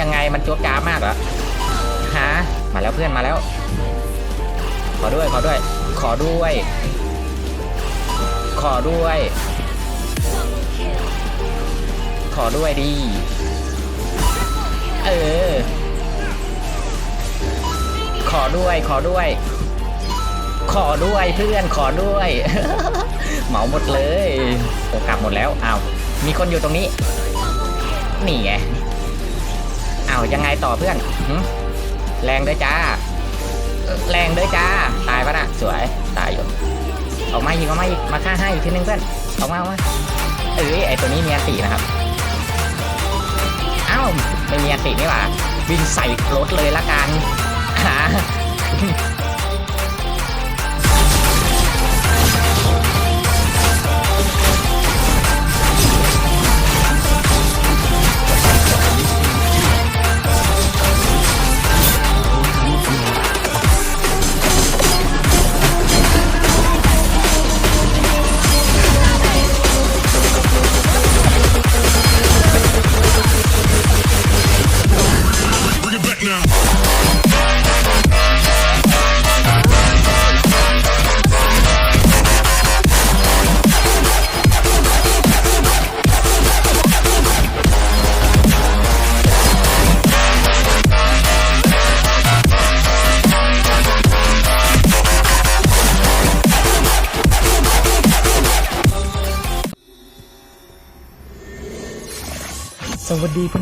ยังไงมันโจ๊บจ้ามากเหรอฮะมาแล้วเพื่อนมาแล้ว ขอด้วยขอด้วย ขอด้วย ขอด้วย ขอด้วยดี เออ ขอด้วยขอด้วย ขอด้วยเพื่อนขอด้วย เหมาหมดเลยโอกลับหมดแล้วอ้าวมีคนอยู่ตรงนี้ นี่ไงาวยังไงต่อเพื่อนแรงด้วยจ้า แรงด้วยจ้า ตายปะน่ะสวย ตายอยู่ออกมาอีกออกมาอีก มาฆ่าให้อีกทีนึงเพื่อนออกมาออกมาเออไอตัวนี้มีอันตินะครับ อ้าวไม่มีอันตินี่หว่า วิ่งใส่รถเลยละกันหา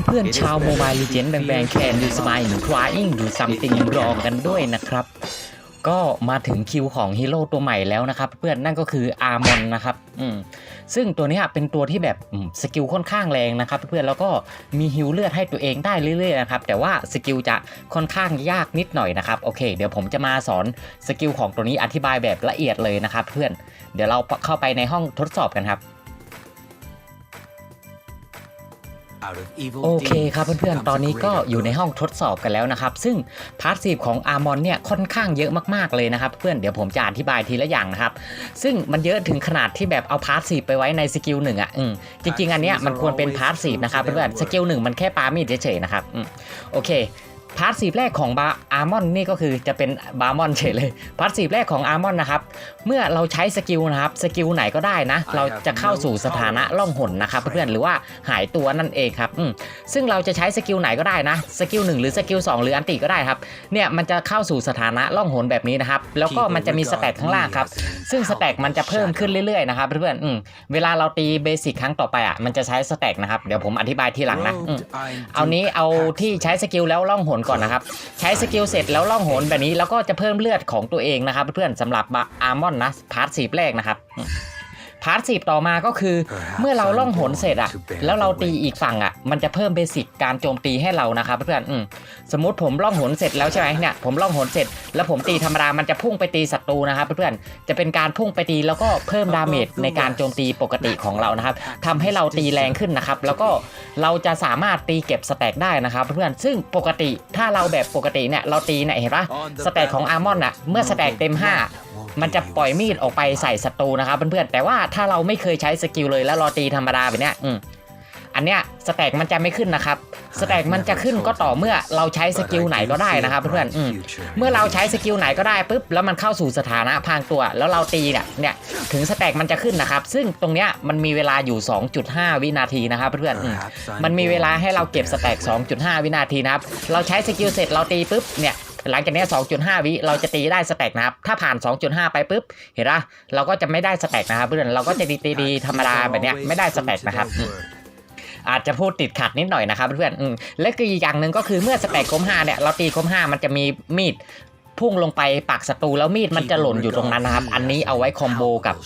เพื่อนๆชาวโมบายลีเจนด์แบงแบงแคนดูสมายหรือทรายอิงดูซัมติงรอกันด้วยนะครับ ก็มาถึงคิวของฮีโร่ตัวใหม่แล้วนะครับ เพื่อนนั่นก็คืออาร์มอนนะครับอืมซึ่งตัวเนี้ยเป็นตัวที่แบบอืมสกิลค่อนข้างแรงนะครับ เพื่อนแล้วก็มีฮิลเลือดให้ตัวเองได้เรื่อยๆนะครับแต่ว่าสกิลจะค่อนข้างยากนิดหน่อยนะครับโอเค เดี๋ยวผมจะมาสอนสกิลของตัวนี้อธิบายแบบละเอียดเลยนะครับ เพื่อนเดี๋ยวเราเข้าไปในห้องทดสอบกันครับ โอเคครับเพื่อนๆ ตอนนี้ก็อยู่ในห้องทดสอบกันแล้วนะครับ ซึ่งพาร์ทซีฟของอาร์มอนเนี่ยค่อนข้างเยอะมากๆเลยนะครับ เพื่อนเดี๋ยวผมจะอธิบายทีละอย่างนะครับ ซึ่งมันเยอะถึงขนาดที่แบบเอาพาร์ทซีฟไปไว้ในสกิลหนึ่งอะอืมจริงๆ อันเนี้ยมันควรเป็นพาร์ทซีฟนะครับเพื่อนๆสกิลหนึ่งมันแค่ปามีดเฉยๆนะครับอืมโอเค พาร์ทซีฟแรกของบาอาร์มอนนี่ก็คือจะเป็นบาร์มอนเฉยเลยพาร์ทซีฟแรกของอาร์มอนนะครับ เมื่อเราใช้สกิลนะครับสกิลไหนก็ได้นะ เราจะเข้าสู่สถานะล่องหนนะครับเพื่อนๆหรือว่าหายตัวนั่นเองครับอืมซึ่งเราจะใช้สกิลไหนก็ได้นะสกิลหนึ่งหรือสกิลสองหรืออันติก็ได้ครับเนี่ยมันจะเข้าสู่สถานะล่องหนแบบนี้นะครับ แล้วก็มันจะมีสแต็กข้างล่างครับ ซึ่งสแต็กมันจะเพิ่มขึ้นเรื่อยๆนะครับเพื่อนๆอืมเวลาเราตีเบสิกครั้งต่อไปอะมันจะใช้สแต็กนะครับเดี๋ยวผมอธิบายทีหลังนะอืมเอานี้เอาที่ใช้สกิลแล้วล่องหนก่อนนะครับ ใช้สกิลเสร็จแล้วล่องหนแบบนี้แล้วก็จะเพิ่มเลือดของตัวเองนะครับ เพื่อนๆสำหรับอาร์มอนนะพาร์ทสีแรกนะครับ พาร์ทสีต่อมาก็คือ เมื่อเราล่องหนเสร็จอะแล้วเราตีอีกฝั่งอะมันจะเพิ่มเบสิกการโจมตีให้เรานะครับเพื่อนๆอืมสมมติผมล่องหนเสร็จแล้วใช่ไหมเนี่ยผมล่องหนเสร็จ แล้วผมตีธรรมดามันจะพุ่งไปตีศัตรูนะครับเพื่อนๆจะเป็นการพุ่งไปตีแล้วก็เพิ่มดาเมจในการโจมตีปกติของเรานะครับทำให้เราตีแรงขึ้นนะครับแล้วก็เราจะสามารถตีเก็บสแต็กได้นะครับเพื่อนๆซึ่งปกติถ้าเราแบบปกติเนี่ยเราตีเนี่ยเห็นปะสแต็กของอาร์มอนอะเมื่อสแต็กเต็ม 5 มันจะปล่อยมีดออกไปใส่ศัตรูนะครับเพื่อนๆแต่ว่าถ้าเราไม่เคยใช้สกิลเลยแล้วเราตีธรรมดาแบบเนี้ยอืมอันเนี้ยสแต็กมันจะไม่ขึ้นนะครับสแต็กมันจะขึ้นก็ต่อเมื่อเราใช้สกิลไหนก็ได้นะครับเพื่อนๆอืมเมื่อเราใช้สกิลไหนก็ได้ปุ๊บแล้วมันเข้าสู่สถานะพรางตัว แล้วเราตีเนี่ยเนี่ยถึงสแต็กมันจะขึ้นนะครับ ซึ่งตรงเนี้ยมันมีเวลาอยู่ 2.5 วินาทีนะครับเพื่อนๆอืมมันมีเวลาให้เราเก็บสแต็ก2.5 วินาทีนะครับเราใช้สกิลเสร็จเราตีปุ๊บเนี่ย หลังจากเนี้ย2.5 วิเราจะตีได้สแต็กนะครับ ถ้าผ่าน 2.5 ไปปุ๊บ เห็นปะเราก็จะไม่ได้สแต็กนะครับเพื่อนเราก็จะตีตีดีธรรมดาแบบเนี้ยไม่ได้สแต็กนะครับอืมอาจจะพูดติดขัดนิดหน่อยนะครับเพื่อนอืมและก็อีกอย่างหนึ่งก็คือเมื่อสแต็กคม5เนี่ยเราตีคม5มันจะมีมีด พุ่งลงไปปักศัตรูแล้วมีดมันจะหล่นอยู่ตรงนั้นนะครับ อันนี้เอาไว้คอมโบกับ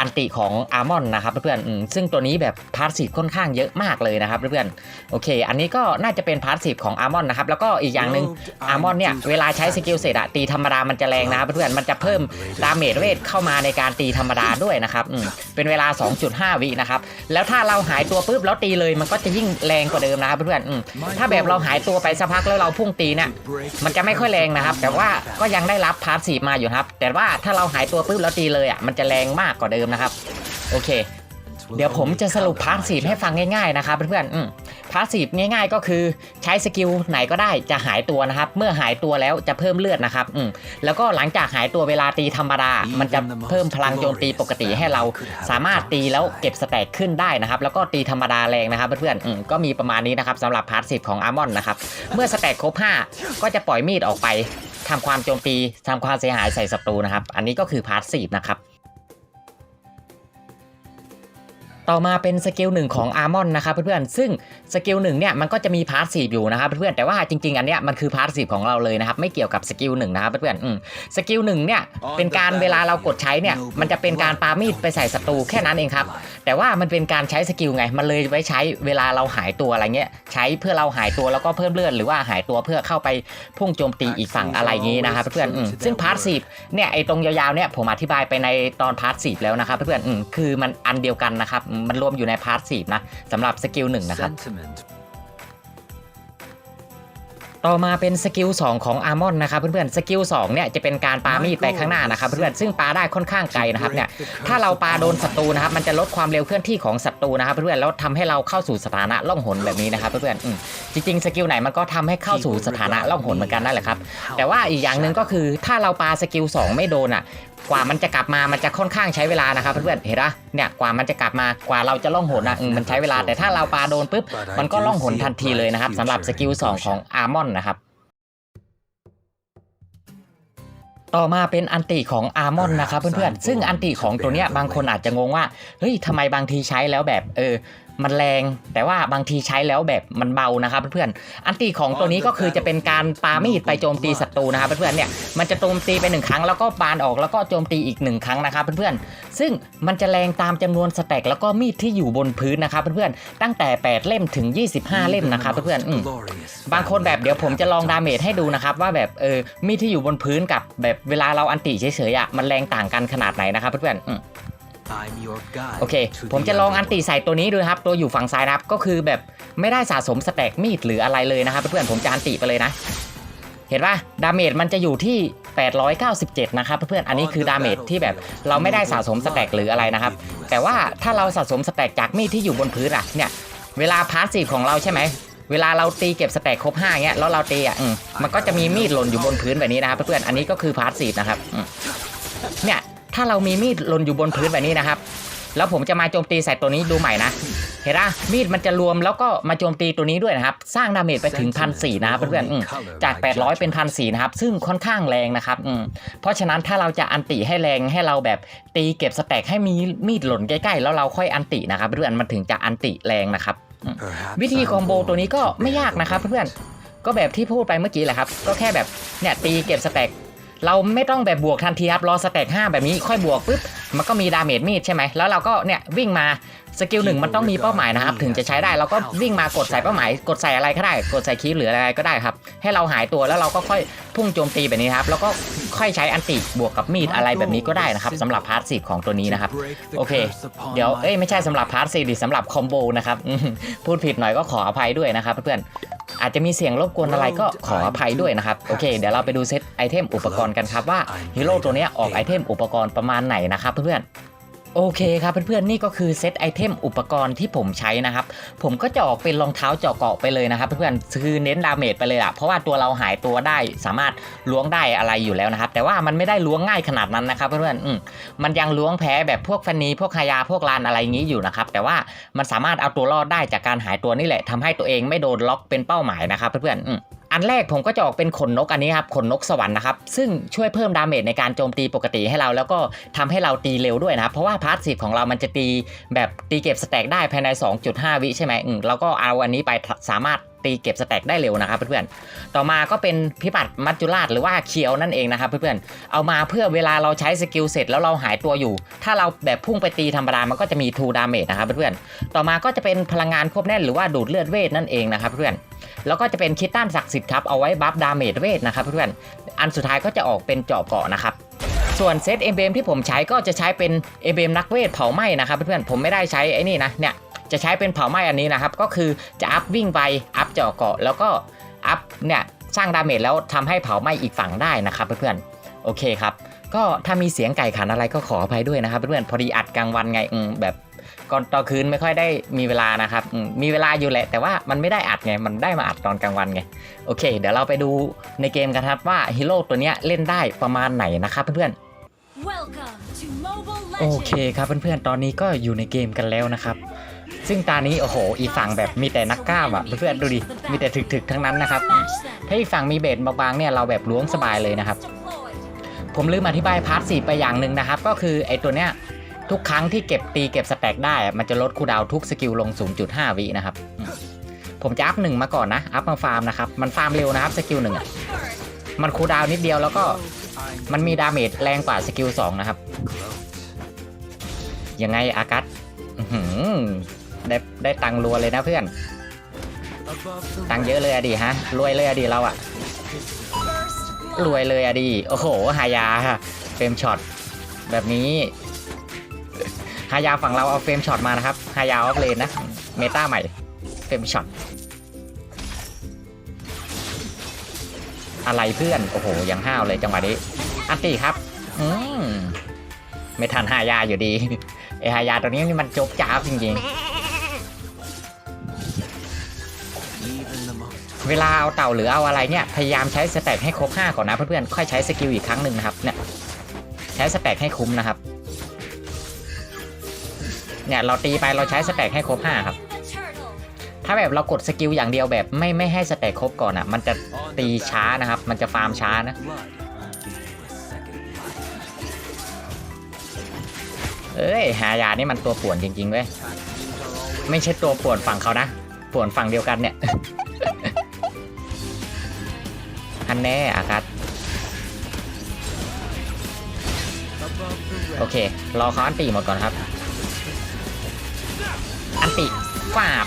อันติของอาร์มอนนะครับเพื่อนๆอืมซึ่งตัวนี้แบบพาร์ทซีฟค่อนข้างเยอะมากเลยนะครับเพื่อนๆโอเค อันนี้ก็น่าจะเป็นพาร์ทซีฟของอาร์มอนนะครับแล้วก็อีกอย่างหนึ่งอาร์มอนเนี่ยเวลาใช้สกิลเสร็จอะตีธรรมดามันจะแรงนะครับเพื่อนๆมันจะเพิ่มดาเมจเวทเข้ามาในการตีธรรมดาด้วยนะครับอืมเป็นเวลา 2.5 วินะครับแล้วถ้าเราหายตัวปุ๊บแล้วตีเลยมันก็จะยิ่งแรงกว่าเดิมนะครับเพื่อนๆอืมถ้าแบบเราหายตัวไปสักพักแล้วเราพุ่งตีเนี่ยมันจะไม่ค่อยแรงนะครับ แต่ว่าก็ยังได้รับพาร์ทสีมาอยู่ครับ แต่ว่าถ้าเราหายตัวปุ๊บแล้วตีเลยอะมันจะแรงมากกว่าเดิมนะครับ โอเค เดี๋ยวผมจะสรุปพาร์ทสีให้ฟังง่ายๆนะครับเพื่อนๆอืมพาสซีฟง่าย ๆ ก็คือใช้สกิลไหนก็ได้จะหายตัวนะครับ เมื่อหายตัวแล้วจะเพิ่มเลือดนะครับอืมแล้วก็หลังจากหายตัวเวลาตีธรรมดา มันจะเพิ่มพลังโจมตีปกติให้เราสามารถตีแล้วเก็บสแต็กขึ้นได้นะครับ แล้วก็ตีธรรมดาแรงนะครับเพื่อนๆอืมก็มีประมาณนี้นะครับสำหรับพาสซีฟของอาร์มอนนะครับเมื่อสแต็กครบ5ก็จะปล่อยมีดออกไป ทำความโจมตีทำความเสียหายใส่ศัตรูนะครับ อันนี้ก็คือพาสซีฟนะครับ ต่อมาเป็นสกิลหนึ่งของอาร์มอนนะครับเพื่อนๆซึ่งสกิลหนึ่งเนี่ยมันก็จะมีพาสซีฟอยู่นะครับเพื่อนๆแต่ว่าจริงๆอันเนี้ยมันคือพาสซีฟของเราเลยนะครับไม่เกี่ยวกับสกิลหนึ่งนะครับเพื่อนๆอืมสกิลหนึ่งเนี่ยเป็นการเวลาเรากดใช้เนี่ยมันจะเป็นการปามีดไปใส่ศัตรูแค่นั้นเองครับแต่ว่ามันเป็นการใช้สกิลไงมันเลยไว้ใช้เวลาเราหายตัวอะไรเงี้ยใช้เพื่อเราหายตัวแล้วก็เพิ่มเลือดหรือว่าหายตัวเพื่อเข้าไปพุ่งโจมตีอีกฝั่งอะไรอย่างงี้นะครับเพื่อนๆอืมซึ่งพาสซีฟเนี่ยไอตรงยาวๆเนี่ยผมอธิบายไปในตอนพาสซีฟแล้วนะครับเพื่อนๆอืมคือมันอันเดียวกันนะครับอืมมันรวมอยู่ในพาสซีฟนะสำหรับสกิลหนึ่งนะครับ Sentiment. ต่อมาเป็นสกิล2ของอาร์มอนนะครับเพื่อนๆสกิล2เนี่ยจะเป็นการปามีดไปข้างหน้านะครับเพื่อนๆซึ่งปาได้ค่อนข้างไกลนะครับเนี่ยถ้าเราปาโดนศัตรูนะครับมันจะลดความเร็วเคลื่อนที่ของศัตรูนะครับเพื่อนๆแล้วทำให้เราเข้าสู่สถานะล่องหนแบบนี้นะครับเพื่อนๆอืมจริงๆสกิลไหนมันก็ทำให้เข้าสู่สถานะล่องหนเหมือนกันนั่นแหละครับแต่ว่าอีกอย่างหนึ่งก็คือถ้าเราปาสกิล2ไม่โดนอะ กว่ามันจะกลับมา มันจะค่อนข้างใช้เวลานะครับเพื่อนๆ เห็นปะเนี่ยกว่ามันจะกลับมากว่าเราจะล่องหนอะอืมมันใช้เวลาแต่ถ้าเราปาโดนปุ๊บมันก็ล่องหนทันทีเลยนะครับสำหรับสกิล2ของอาร์มอนนะครับต่อมาเป็นอันติของอาร์มอนนะครับเพื่อนๆ ซึ่งอันติของตัวเนี้ยบางคนอาจจะงงว่า เฮ้ยทำไมบางทีใช้แล้วแบบเออ มันแรง แต่ว่าบางทีใช้แล้วแบบมันเบานะครับเพื่อนๆอันติของตัวนี้ก็คือจะเป็นการปามีดไปโจมตีศัตรูนะครับเพื่อนๆเนี่ยมันจะโจมตีไปหนึ่งครั้งแล้วก็บานออกแล้วก็โจมตีอีกหนึ่งครั้งนะครับเพื่อนๆซึ่งมันจะแรงตามจำนวนสแต็กแล้วก็มีดที่อยู่บนพื้นนะครับเพื่อนๆตั้งแต่ 8 เล่มถึง 25 เล่มนะครับเพื่อนๆอืม Glorious บางคนแบบเดี๋ยวผมจะลองดาเมจให้ดูนะครับว่าแบบเออมีดที่อยู่บนพื้นกับแบบเวลาเราอันติเฉยๆอะมันแรงต่างกันขนาดไหนนะครับเพื่อนๆ โอเค to ผม the จะลองอัน underworld. ติใส่ตัวนี้ดูนะครับ ตัวอยู่ฝั่งซ้ายนะครับ ก็คือแบบไม่ได้สะสมสแต็กมีดหรืออะไรเลยนะครับเพื่อนๆผมจะอันติไปเลยนะ เห็นป่ะ ดาเมจมันจะอยู่ที่ 897 นะครับเพื่อนๆ อันนี้คือดาเมจที่แบบเราไม่ได้สะสมสแต็กหรืออะไรนะครับ แต่ว่าถ้าเราสะสมสแต็กจากมีดที่อยู่บนพื้นอะเนี่ย เวลาพาสซีฟของเราใช่ไหมเวลาเราตีเก็บสแต็กครบ5เงี้ยแล้วเราตีอะอืมมันก็จะมีมีดหล่นอยู่บนพื้นแบบนี้นะครับเพื่อนๆ อันนี้ก็คือพาสซีฟนะครับอืมเนี่ย ถ้าเรามีมีดหล่นอยู่บนพื้นแบบนี้นะครับ แล้วผมจะมาโจมตีใส่ตัวนี้ดูใหม่นะ เห็นปะมีดมันจะรวมแล้วก็มาโจมตีตัวนี้ด้วยนะครับ สร้างดาเมจไปถึงพันสี่นะครับเพื่อนๆอืมจาก 800 เป็นพันสี่นะครับ ซึ่งค่อนข้างแรงนะครับอืมเพราะฉะนั้นถ้าเราจะอันติให้แรงให้เราแบบตีเก็บสแต็กให้มีมีดหล่นใกล้ๆ แล้วเราค่อยอันตินะครับเพื่อนๆมันถึงจะอันติแรงนะครับ Perhaps วิธี I'm คอมโบ bold ตัวนี้ก็ไม่ยากนะครับเพื่อนๆก็แบบที่พูดไปเมื่อกี้แหละครับ ก็แค่แบบเนี่ยตีเก็บสแต็ก เราไม่ต้องแบบบวกทันทีครับรอสแต็ก5แบบนี้ค่อยบวกปุ๊บมันก็มีดาเมจมีดใช่ไหมแล้วเราก็เนี่ยวิ่งมาสกิลหนึ่งมันต้องมีเป้าหมายนะครับ ถึงจะใช้ได้เราก็วิ่งมากดใส่เป้าหมาย กดใส่อะไรก็ได้ กดใส่คีย์หรืออะไรก็ได้ครับ ให้เราหายตัวแล้วเราก็ค่อยพุ่งโจมตีแบบนี้ครับแล้วก็ค่อยใช้อันติบวกกับมีดอะไรแบบนี้ก็ได้นะครับสำหรับพาร์ทซีฟของตัวนี้นะครับ to break the โอเค curse upon เดี๋ยว my เอ้ยไม่ใช่สำหรับพาร์ทซีดิสำหรับคอมโบนะครับอืมพูดผิดหน่อยก็ขออภัยด้วยนะครับเพื่อนๆ อาจจะมีเสียงรบกวนอะไรก็ขออภัยด้วยนะครับ โอเค เดี๋ยวเราไปดูเซตไอเทมอุปกรณ์กันครับว่าฮีโร่ตัวเนี้ยออกไอเทมอุปกรณ์ประมาณไหนนะครับเพื่อนๆ โอเคครับเพื่อนๆนี่ก็คือเซตไอเทมอุปกรณ์ที่ผมใช้นะครับ ผมก็จะออกเป็นรองเท้าเจาะเกาะไปเลยนะครับ เพื่อนๆคือเน้นดาเมจไปเลยอะเพราะว่าตัวเราหายตัวได้สามารถล้วงได้อะไรอยู่แล้วนะครับ แต่ว่ามันไม่ได้ล้วงง่ายขนาดนั้นนะครับเพื่อนๆอืมมันยังล้วงแพ้แบบพวกฟันนีพวกคายาพวกลานอะไรอย่างนี้อยู่นะครับแต่ว่ามันสามารถเอาตัวรอดได้จากการหายตัวนี่แหละทำให้ตัวเองไม่โดนล็อกเป็นเป้าหมายนะครับเพื่อนๆ อันแรกผมก็จะออกเป็นขนนกอันนี้ครับขนนกสวรรค์นะครับซึ่งช่วยเพิ่มดาเมจในการโจมตีปกติให้เรา แล้วก็ทำให้เราตีเร็วด้วยนะครับ เพราะว่าพาร์ทซีฟของเรามันจะตีแบบตีเก็บสแต็กได้ภายใน 2.5 วิใช่ไหมอืมเราก็เอาอันนี้ไปสามารถตีเก็บสแต็กได้เร็วนะครับเพื่อนๆ ต่อมาก็เป็นพิบัติมัจจุราชหรือว่าเคียวนั่นเองนะครับเพื่อนๆ เอามาเพื่อเวลาเราใช้สกิลเสร็จแล้วเราหายตัวอยู่ ถ้าเราแบบพุ่งไปตีธรรมดา มันก็จะมี2 damage นะครับเพื่อนๆ ต่อมาก็จะเป็นพลังงานควบแน่นหรือว่าดูดเลือดเวทนั่นเองนะครับเพื่อน แล้วก็จะเป็นคิดต้านศักดิ์สิทธิ์ครับเอาไว้บัฟดาเมจเวทนะครับเพื่อนอันสุดท้ายก็จะออกเป็นเจาะเกาะนะครับส่วนเซตเอเบมที่ผมใช้ก็จะใช้เป็นเอเบมนักเวทเผาไหม้นะครับเพื่อนๆผมไม่ได้ใช้ไอ้นี่นะเนี่ยจะใช้เป็นเผาไหม้อันนี้นะครับก็คือจะอัพวิ่งไปอัพเจาะเกาะแล้วก็อัพเนี่ยสร้างดาเมจแล้วทำให้เผาไหม้อีกฝั่งได้นะครับเพื่อนๆโอเคครับก็ถ้ามีเสียงไก่ขันอะไรก็ขออภัยด้วยนะครับเพื่อนๆพอดีอัดกลางวันไงอืมแบบ ก่อนตอนคืนไม่ค่อยได้มีเวลานะครับอืมมีเวลาอยู่แหละ แต่ว่ามันไม่ได้อัดไง มันได้มาอัดตอนกลางวันไง โอเค เดี๋ยวเราไปดูในเกมกันครับว่าฮีโร่ตัวเนี้ยเล่นได้ประมาณไหนนะครับเพื่อน Welcome to Mobile ๆโอ Legends. เคครับเพื่อนๆ ตอนนี้ก็อยู่ในเกมกันแล้วนะครับ ซึ่งตานี้โอ้โห อีกฝั่งแบบมีแต่นักกล้ามอะเพื่อนๆดูดิ มีแต่ถึกๆทั้งนั้นนะครับ Smash them. ถ้าอีกฝั่งมีเบสบางๆเนี่ยเราแบบล้วงสบายเลยนะครับ Deployed. ผมลืมอธิบายพาร์ทสี่ไปอย่างหนึ่งนะครับ ก็คือไอตัวเนี้ย ทุกครั้งที่เก็บตีเก็บสแต็กได้ มันจะลดคูดาวทุกสกิลลง 0.5 วินะครับ ผมจะอัพหนึ่งมาก่อนนะ อัพมาฟาร์มนะครับ มันฟาร์มเร็วนะครับสกิลหนึ่งอะมันคูดาวนิดเดียวแล้วก็มันมีดาเมจแรงกว่าสกิล2นะครับ ยังไงอากัสได้ได้ตังรัวเลยนะเพื่อน ตังเยอะเลยอะดีฮะ รวยเลยอะดีเราอะรวยเลยอะดี โอ้โหฮายาเฟรมช็อตแบบนี้ ฮายาฝั่งเราเอาเฟรมช็อตมานะครับฮายาออฟเลนนะเมตาใหม่เฟรมช็อตอะไรเพื่อนโอ้โหยังห้าวเลยจังหวะนี้อันตีครับ อืมไม่ทันฮายาอยู่ดีไอฮายาตัวนี้นี่มันจบจ้าบจริงๆ เวลาเอาเต่าหรือเอาอะไรเนี่ย พยายามใช้สแต็กให้ครบ5ก่อนนะเพื่อนๆค่อยใช้สกิลอีกครั้งหนึ่งนะครับเนี่ยใช้สแต็กให้คุ้มนะครับ เนี่ยเราตีไปเราใช้สแต็กให้ครบ5ครับถ้าแบบเรากดสกิลอย่างเดียวแบบไม่ไม่ให้สแต็กครบก่อนอะ มันจะตีช้านะครับ มันจะฟาร์มช้านะเอ้ยหายานี่มันตัวป่วนจริงๆเว้ยไม่ใช่ตัวป่วนฝั่งเขานะป่วนฝั่งเดียวกันเนี่ยอันแน่อากัสโอเค รอเขาอันตีหมดก่อนครับ อันตีฟาบ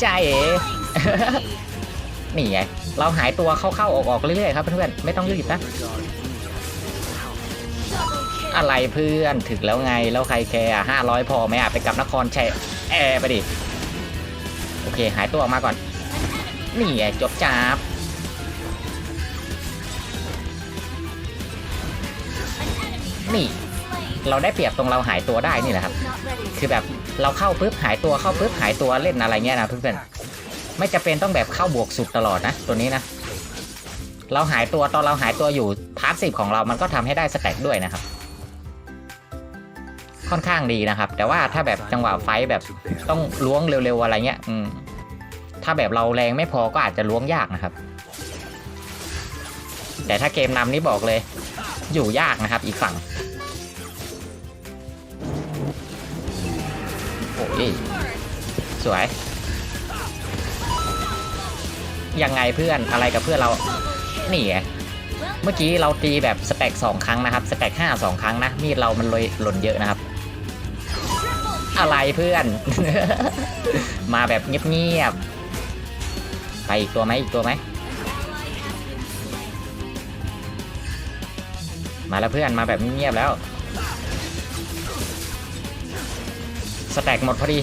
ใจเอ๋นี่ไง เราหายตัวเข้าๆ ออกๆ เรื่อยๆ ครับเพื่อนๆ ไม่ต้องรีบนะ อะไรเพื่อนถึงแล้วไง แล้วใครแคร์ห้าร้อยพอไหมอะ ไปกับนครแชัยแอร์ไปดิ โอเค หายตัวออกมาก่อน นี่ไงจบจับนี่ เราได้เปรียบตรงเราหายตัวได้นี่แหละครับ คือแบบเราเข้าปุ๊บหายตัวเข้าปุ๊บหายตัวเล่นอะไรเงี้ยนะเพื่อนๆไม่จะเป็นต้องแบบเข้าบวกสุดตลอดนะ ตัวนี้นะ เราหายตัวตอนเราหายตัวอยู่พาร์ทสิบของเรามันก็ทำให้ได้สแต็กด้วยนะครับ ค่อนข้างดีนะครับ แต่ว่าถ้าแบบจังหวะไฟแบบต้องล้วงเร็วๆอะไรเงี้ย อืม ถ้าแบบเราแรงไม่พอก็อาจจะล้วงยากนะครับ แต่ถ้าเกมนำนี่บอกเลย อยู่ยากนะครับ อีกฝั่งโอ้ยสวย ยังไงเพื่อนอะไรกับเพื่อนเรา นี่ไงเมื่อกี้เราตีแบบสแต็กสองครั้งนะครับ สแต็กห้าสองครั้งนะ มีดเรามันเลยหล่นเยอะนะครับ อะไรเพื่อน มาแบบเงียบๆ ไปอีกตัวไหมอีกตัวไหมมาแล้วเพื่อนมาแบบเงียบๆแล้วสแต็กหมดพอดี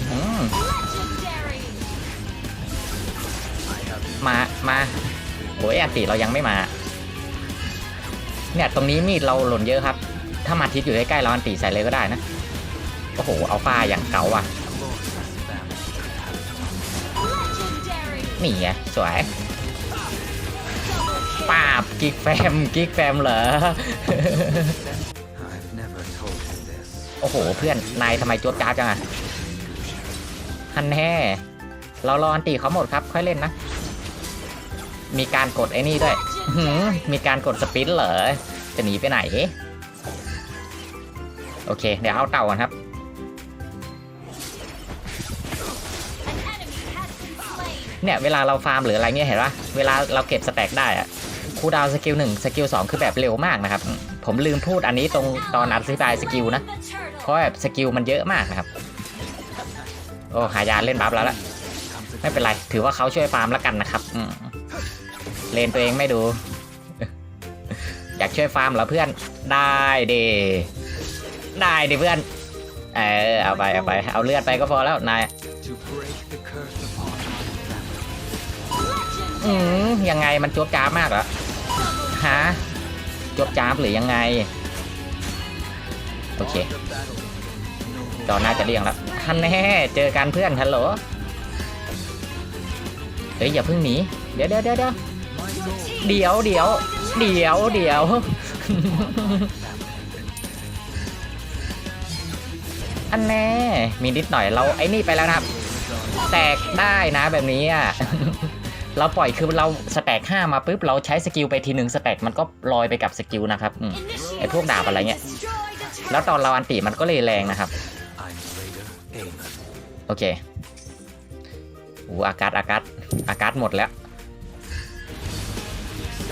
มามาโอ้ยอันติเรายังไม่มา เนี่ยตรงนี้มีดเราหล่นเยอะครับ ถ้ามาทิศอยู่ใกล้ๆเราอันติใส่เลยก็ได้นะ โอ้โหเอาฟ้าอย่างเก่าอะ นี่ไงสวยปาบกิกแฟมกิกแฟมเหรอ โอ้โห เพื่อน นายทำไมจวดจ้าจังอะฮันแน่เรารออันตีเขาหมดครับ ค่อยเล่นนะ มีการกดไอ้นี่ด้วยมีการกดสปินเหรอ จะหนีไปไหน โอเค เดี๋ยวเอาเต่ากันครับ เนี่ยเวลาเราฟาร์มหรืออะไรเงี้ยเห็นปะเวลาเราเก็บสแต็กได้อะคูดาวสกิลหนึ่งสกิลสองคือแบบเร็วมากนะครับ ผมลืมพูดอันนี้ตรงตอนอธิบายสกิลนะ เพราะแบบสกิลมันเยอะมากนะครับ โอ้หายาเล่นบัฟแล้วละไม่เป็นไร ถือว่าเขาช่วยฟาร์มแล้วกันนะครับเลนตัวเองไม่ดู อยากช่วยฟาร์มเหรอเพื่อน ได้เดได้ดิเพื่อน เออเอาไปเอาไป เอาเลือดไปก็พอแล้วนาย อืมยังไงมันจวบจ้ามากเหรอฮะจวบจ้าหรือยังไง โอเคจอน่าจะเรียงแล้วท่านแน่เจอกันเพื่อนฮัลโหลเฮ้ยอย่าเพิ่งหนีเดี๋ยวเดี๋ยวเดี๋ยวเดี๋ยวเดี๋ยวเดี๋ยวเดี๋ยวเดี๋ยวอันแน่มีนิดหน่อยเราไอ้นี่ไปแล้วนะครับ แตกได้นะแบบนี้อะ เราปล่อยคือเราสแต็กห้ามาปุ๊บเราใช้สกิลไปทีหนึ่งสแต็กมันก็ลอยไปกับสกิลนะครับอไอพวกดาบอะไรเงี้ย แล้วตอนเราอันติมันก็เลยแรงนะครับ โอเคอ้อากาศอากาศอากาศหมดแล้ว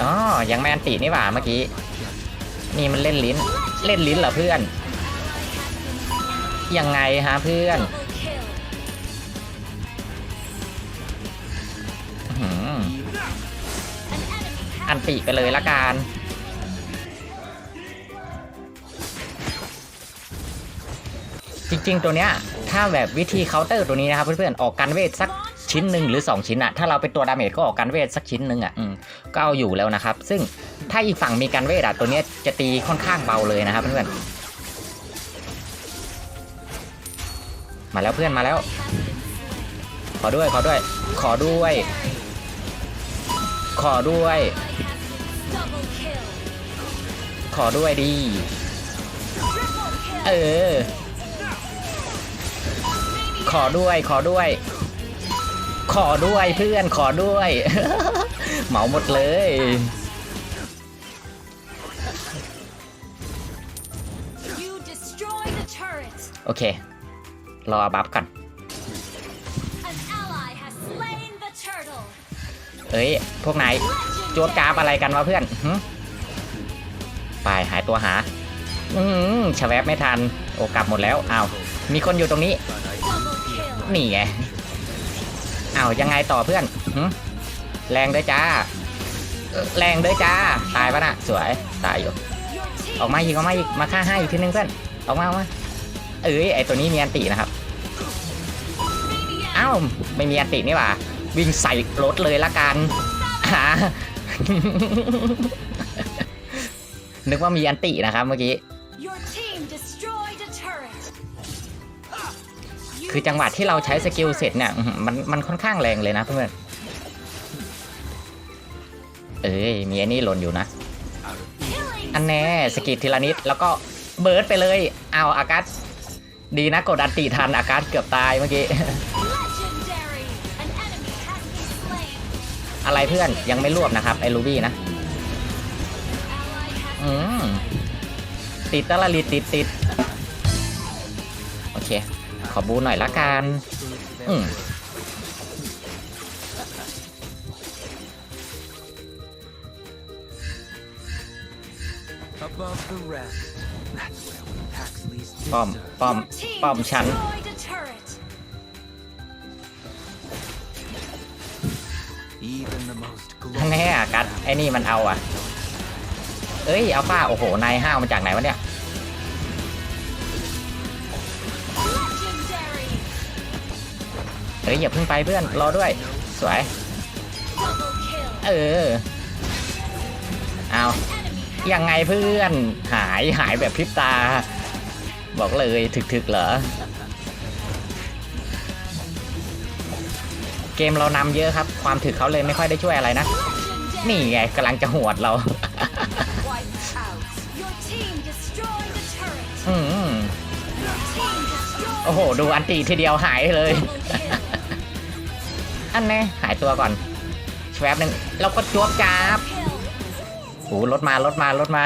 อ๋อยังไม่อันตินี่หว่าเมื่อกี้ นี่มันเล่นลิ้น เล่นลิ้นเหรอเพื่อน ยังไงฮะเพื่อน อันติไปเลยละกันจริงๆตัวเนี้ยถ้าแบบวิธีเคาน์เตอร์ตัวนี้นะครับเพื่อนๆออกกันเวทสักชิ้นหนึ่งหรือ 2 ชิ้นอะถ้าเราเป็นตัวดาเมจก็ออกกันเวทสักชิ้นหนึ่งอะอก็เอาอยู่แล้วนะครับ ซึ่งถ้าอีกฝั่งมีกันเวทอะตัวเนี้ยจะตีค่อนข้างเบาเลยนะครับเพื่อนๆมาแล้วเพื่อนมาแล้ว ขอด้วยขอด้วย ขอด้วย ขอด้วย ขอด้วยดี เออ ขอด้วย ขอด้วย ขอด้วยเพื่อน ขอด้วย เหมาหมดเลย You destroyed a turret. โอเค รอบัฟก่อน เอ้ย พวกนายจวบจ้าบอะไรกันวะเพื่อนไปหายตัวหา อืมชะแวบไม่ทัน โอกลับหมดแล้วอ้าวมีคนอยู่ตรงนี้ นี่ไงอ้าวยังไงต่อเพื่อนแรงด้วยจ้า แรงด้วยจ้า ตายปะนะสวย ตายอยู่ ออกมาอีกออกมาอีก มาฆ่าให้อีกทีนึงเพื่อน ออกมาออกมา เอ้ยไอตัวนี้มีอันตินะครับ อ้าวไม่มีอันตินี่หว่า วิ่งใส่รถเลยละกันหานึกว่ามีอันตินะครับเมื่อกี้ Your team destroyed a turret. You คือจังหวะที่เราใช้สกิลเสร็จเนี่ยอื้อหือมันมันค่อนข้างแรงเลยนะเพื่อน เอ้ย มีอันนี้หล่นอยู่นะ killing อันแน่สกิลทีละนิด แล้วก็เบิร์ดไปเลย เอาอากาศดีนะกดอันติทันอากาศเกือบตายเมื่อกี้ อะไรเพื่อนยังไม่รวบนะครับไอ้ลูบี้นะ Ally has อืมติดตะละลิดติดติด โอเค ขอบูหน่อยละกัน อืม above the rest. That's where we Paxley's ป้อม ป้อม your team ป้อมฉัน แน่อากัดไอ้นี่มันเอาอะ เอ้ยอัลฟาโอ้โหนายห้าวมาจากไหนวะเนี่ย Legendary. เอ้ยอย่าเพิ่งไปเพื่อนรอด้วย สวย Double kill. เออเอา Enemy ยังไงเพื่อนหายหายแบบพริบตา บอกเลยถึกๆเหรอ เกมเรานำเยอะครับ ความถึกเขาเลยไม่ค่อยได้ช่วยอะไรนะ legendary. นี่ไงกำลังจะหวดเรา Wiped out. Your team destroyed a turret. อืม Your team destroyed โอ้โห ดูอันตีทีเดียวหายเลย double kill. อันแน่หายตัวก่อนแชวบหนึ่งเราก็จวบจ้าบ Kill. โอ้โหรถมารถมารถมา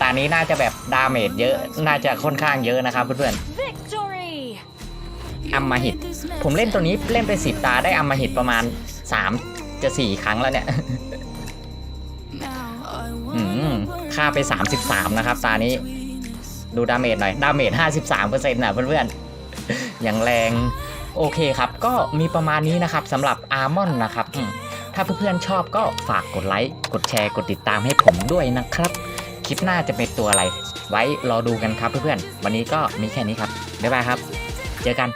ตานี้น่าจะแบบดาเมจเยอะ น่าจะค่อนข้างเยอะนะครับเพื่อน Victory. ๆอัมมาหิต ผมเล่นตัวนี้เล่นไปสิบตาได้อัมมาหิตประมาณ3จะ4ครั้งแล้วเนี่ยอืมค่าไป 33 นะครับ ตานี้ ดูดาเมจหน่อย ดาเมจ 53%นะเพื่อนๆ อย่างแรง โอเคครับ ก็มีประมาณนี้นะครับสำหรับอาร์มอนนะครับอืมถ้าเพื่อนๆชอบก็ฝากกดไลค์ กดแชร์ กดติดตามให้ผมด้วยนะครับ คลิปหน้าจะเป็นตัวอะไร ไว้รอดูกันครับเพื่อนๆ วันนี้ก็มีแค่นี้ครับ บ๊ายบายครับ เจอกัน